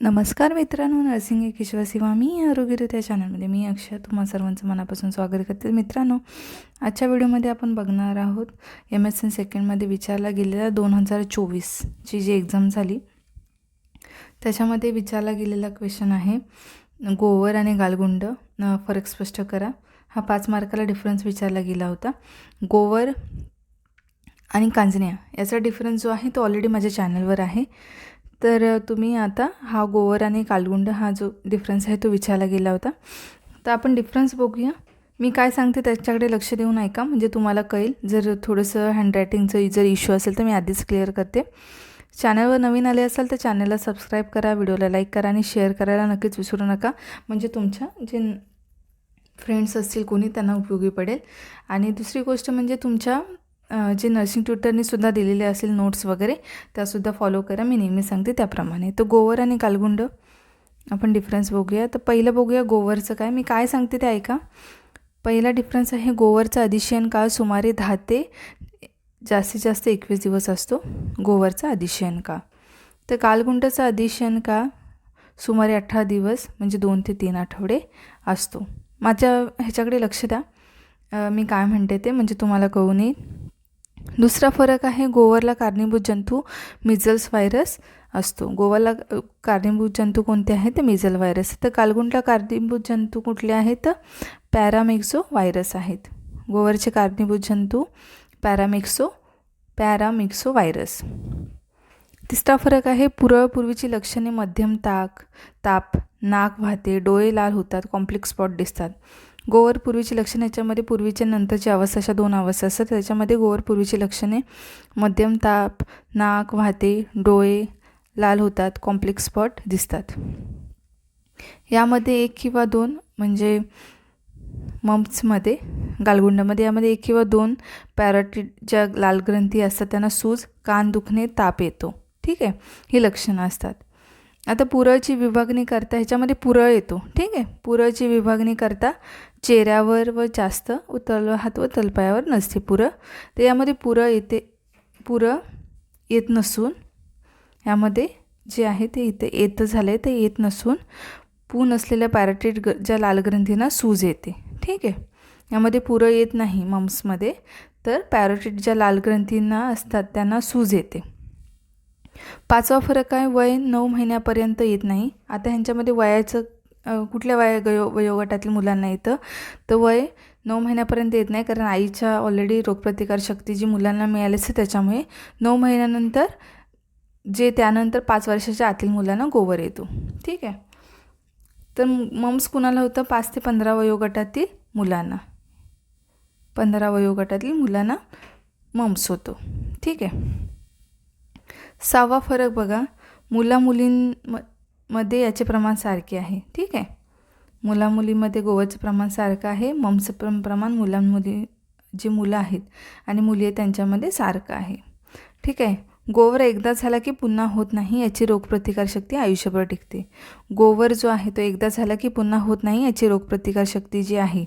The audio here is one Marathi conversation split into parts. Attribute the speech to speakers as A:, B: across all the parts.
A: नमस्कार मित्रांनो नर्सिंग एक शिवा मी आरोग्य चॅनलमध्ये मी अक्षय. तुम्हा सर्वांचं मनापासून स्वागत करते. मित्रांनो आजच्या व्हिडिओमध्ये आपण बघणार आहोत एम एस एन सेकंडमध्ये विचारला गेलेला दोन हजार चोवीसची जी एक्झाम झाली त्याच्यामध्ये विचारला गेलेला क्वेश्चन आहे गोवर आणि गालगुंड फरक स्पष्ट करा. हा पाच मार्काला डिफरन्स विचारला गेला होता. गोवर आणि कांजण्या याचा डिफरन्स जो आहे तो ऑलरेडी माझ्या चॅनलवर आहे. तर तुम्ही आता हा गोवर आणि कालगुंड हा जो डिफरन्स आहे तो विचारला गेला होता. तर आपण डिफरन्स बघूया. मी काय सांगते त्याच्याकडे लक्ष देऊन ऐका. म्हणजे तुम्हाला कळेल. जर थोडंसं हँडरायटिंगचं जर इश्यू असेल तर मी आधीच क्लिअर करते. चॅनलवर नवीन आले असाल तर चॅनलला सबस्क्राईब करा व्हिडिओला लाईक करा आणि शेअर करायला नक्कीच विसरू नका. म्हणजे तुमच्या जे फ्रेंड्स असतील कोणी त्यांना उपयोगी पडेल. आणि दुसरी गोष्ट म्हणजे तुमच्या जे नर्सिंग ट्युटरनी सुद्धा दिलेले असेल नोट्स वगैरे त्यासुद्धा फॉलो करा. मी नेहमी सांगते त्याप्रमाणे. तर गोवर आणि कालगुंड आपण डिफरन्स बघूया. तर पहिलं बघूया गोवरचं काय. मी काय सांगते ते ऐका. पहिला डिफरन्स आहे गोवरचा अधिशयन काळ सुमारे दहा ते जास्तीत जास्त एकवीस दिवस असतो. गोवरचा अधिशयन काळ. तर कालगुंडाचा अधिशयन काळ सुमारे अठरा दिवस म्हणजे दोन ते तीन आठवडे असतो. माझ्या ह्याच्याकडे लक्ष द्या. मी काय म्हणते ते म्हणजे तुम्हाला कळून येईल. दुसरा फरक आहे गोवरला कारणीभूत जंतू मिझल्स व्हायरस असतो. गोवाला कारणीभूत जंतू कोणते आहेत? ते मिझल व्हायरस तर कालगुंडला कारणीभूत जंतू कुठले आहेत? तर पॅरामेक्सो व्हायरस आहेत. गोवरचे कारणीभूत जंतू पॅरामेक्सो पॅरामिक्सो व्हायरस. तिसरा फरक आहे पुरळपूर्वीची लक्षणे मध्यम ताक ताप नाक वाहते डोळे लाल होतात कॉम्प्लेक्स स्पॉट दिसतात. गोवर पूर्वीची लक्षणे याच्यामध्ये पूर्वीच्या नंतरची अवस्था अशा दोन अवस्था असतात. त्याच्यामध्ये गोवर पूर्वीची लक्षणे मध्यम ताप नाक वाहते डोळे लाल होतात कॉम्प्लेक्स स्पॉट दिसतात. यामध्ये एक किंवा दोन म्हणजे मम्प्समध्ये गालगुंडामध्ये यामध्ये एक किंवा दोन पॅराटिड ज्या लाल ग्रंथी असतात त्यांना सूज कान दुखणे ताप येतो. ठीक आहे? ही लक्षणं असतात. आता पुरळची विभागणी करता ह्याच्यामध्ये पुरळ येतो. ठीक आहे? पुरळची विभागणी करता चेहऱ्यावर व जास्त उतरलं हात व तलपायावर नसते पुरं. तर यामध्ये पुरं येते पुरं येत नसून यामध्ये जे आहे ते इथे येत झाले ते येत नसून पू नसलेल्या पॅराटेट ग ज्या लाल ग्रंथींना सूज येते. ठीक आहे? यामध्ये पुरं येत नाही मम्समध्ये तर पॅराटिड ज्या लाल ग्रंथींना असतात त्यांना सूज येते. पाचवा फरक आहे वय नऊ महिन्यापर्यंत येत नाही. आता ह्यांच्यामध्ये वयाचं कुठल्या वया गयो वयोगटातील मुलांना येतं तर वय नऊ महिन्यापर्यंत येत नाही कारण आईच्या ऑलरेडी रोगप्रतिकारशक्ती जी मुलांना मिळाली असते त्याच्यामुळे नऊ महिन्यानंतर जे त्यानंतर पाच वर्षाच्या आतील मुलांना गोवर येतो. ठीक आहे? तर मम्स कुणाला होतं? पाच ते पंधरा वयोगटातील मुलांना. पंधरा वयोगटातील मुलांना मम्स होतो. ठीक आहे? सहावा फरक बघा. मुला मुलीं मध्ये याचे प्रमाण सारखे आहे. ठीक आहे? मुलामुलीमध्ये गोवरचं प्रमाण सारखं आहे. ममचं प्र प्रमाण मुलांमुली जी मुलं आहेत आणि मुली आहेत त्यांच्यामध्ये सारखं आहे. ठीक आहे? गोवर एकदा झाला की पुन्हा होत नाही याची रोगप्रतिकारशक्ती आयुष्यभर टिकते. गोवर जो आहे तो एकदा झाला की पुन्हा होत नाही याची रोगप्रतिकारशक्ती जी आहे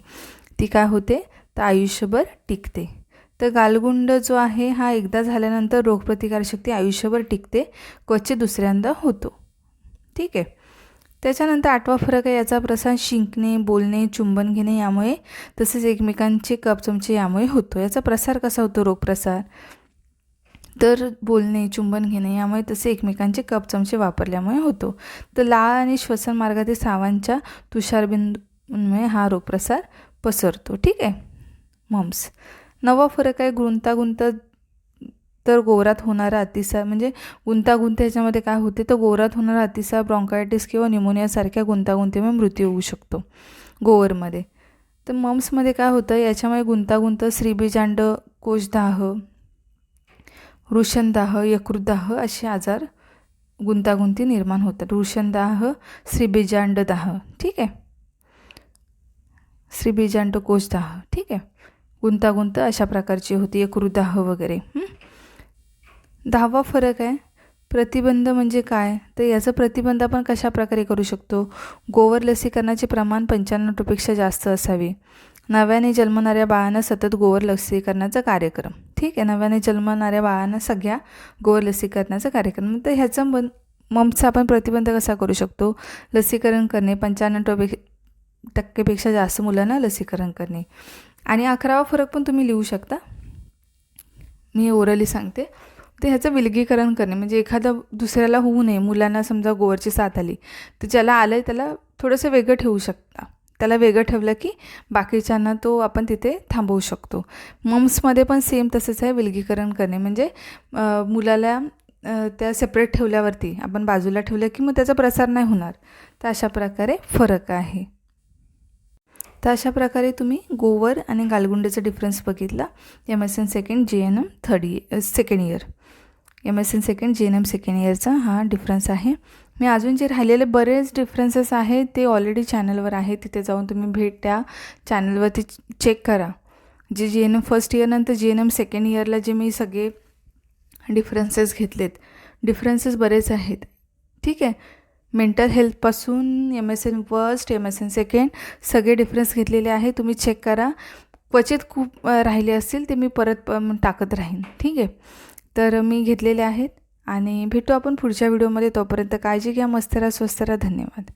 A: ती काय होते? तर आयुष्यभर टिकते. तर गालगुंड जो आहे हा एकदा झाल्यानंतर रोगप्रतिकारशक्ती आयुष्यभर टिकते. क्वचित दुसऱ्यांदा होतो. ठीक आहे. त्याच्यानंतर आठवा फरक आहे याचा प्रसार शिंकणे बोलणे चुंबन घेणे यामुळे तसेच एकमेकांचे कप चमचे यामुळे होतो. याचा प्रसार कसा होतो? रोगप्रसार तर बोलणे चुंबन घेणे यामुळे तसे एकमेकांचे कप चमचे वापरल्यामुळे होतो. तर लाळ आणि श्वसन मार्गातील सावांच्या तुषारबिंदूंमुळे हा रोगप्रसार पसरतो. ठीक आहे. मम्स. नवा फरक आहे गुंतागुंत तर गोवरात होणारा अतिसार म्हणजे गुंतागुंत ह्याच्यामध्ये काय होते? तर गोवरात होणारा अतिसार ब्रॉन्कायटिस किंवा निमोनियासारख्या गुंतागुंतीमुळे मृत्यू होऊ शकतो गोवरमध्ये. तर मम्समध्ये काय होतं? याच्यामुळे गुंतागुंत श्रीबीजांड कोशदाह वृषणदाह यकृतदाह असे आजार गुंतागुंती निर्माण होतात. वृषणदाह श्रीबीजांडदाह ठीक आहे? श्रीबीजांड कोशदाह ठीक आहे? गुंतागुंत अशा प्रकारची होती यकृतदाह वगैरे दहावा फरक आहे. प्रतिबंध म्हणजे काय? तर याचं प्रतिबंध आपण कशा प्रकारे करू शकतो? गोवर लसीकरणाचे प्रमाण पंच्याण्णव टक्केपेक्षा जास्त असावे. नव्याने जन्मणाऱ्या बाळांना सतत गोवर लसीकरणाचा कार्यक्रम. ठीक आहे नव्याने जन्मणाऱ्या बाळांना सगळ्या गोवर लसीकरणाचा कार्यक्रम. तर ह्याचं बन मम्सचा आपण प्रतिबंध कसा करू शकतो? लसीकरण करणे पंच्याण्णव टोपे टक्केपेक्षा जास्त मुलांना लसीकरण करणे. आणि अकरावा फरक पण तुम्ही लिहू शकता. मी ओरली सांगते. तर ह्याचं विलगीकरण करणे म्हणजे एखादं दुसऱ्याला होऊ नये मुलांना समजा गोवरची साथ आली तर ज्याला आलं आहे त्याला थोडंसं वेगळं ठेवू शकता. त्याला वेगळं ठेवलं की बाकीच्यांना तो आपण तिथे थांबवू शकतो. मम्समध्ये पण सेम तसंच आहे विलगीकरण करणे म्हणजे मुलाला त्या सेपरेट ठेवल्यावरती आपण बाजूला ठेवलं की मग त्याचा प्रसार नाही होणार. तर अशा प्रकारे फरक आहे. तर अशा प्रकारे तुम्ही गोवर आणि गालगुंडेचा डिफरन्स बघितला. M S N second G N M third year second year M S N second G N M second इयरचा हा डिफरन्स आहे. मी अजून जे राहिलेले बरेच डिफरन्सेस आहेत ते ऑलरेडी चॅनलवर आहे तिथे जाऊन तुम्ही भेट द्या. चॅनलवरती चेक करा. जे जे एन एम फर्स्ट इयरनंतर जे एन एम सेकंड इयरला जे मी सगळे डिफरन्सेस घेतलेत. डिफरन्सेस बरेच आहेत. ठीक आहे? Mental हेल्थपासून M S N first M S N second सगळे डिफरन्स घेतलेले आहे तुम्ही चेक करा. क्वचित खूप राहिले असतील ते मी परत टाकत राहीन. ठीक आहे? तर मी घेतलेले आहेत आणि भेटू आपण पुढच्या व्हिडिओमध्ये. तोपर्यंत काळजी घ्या मस्त राहा स्वस्त राहा. धन्यवाद.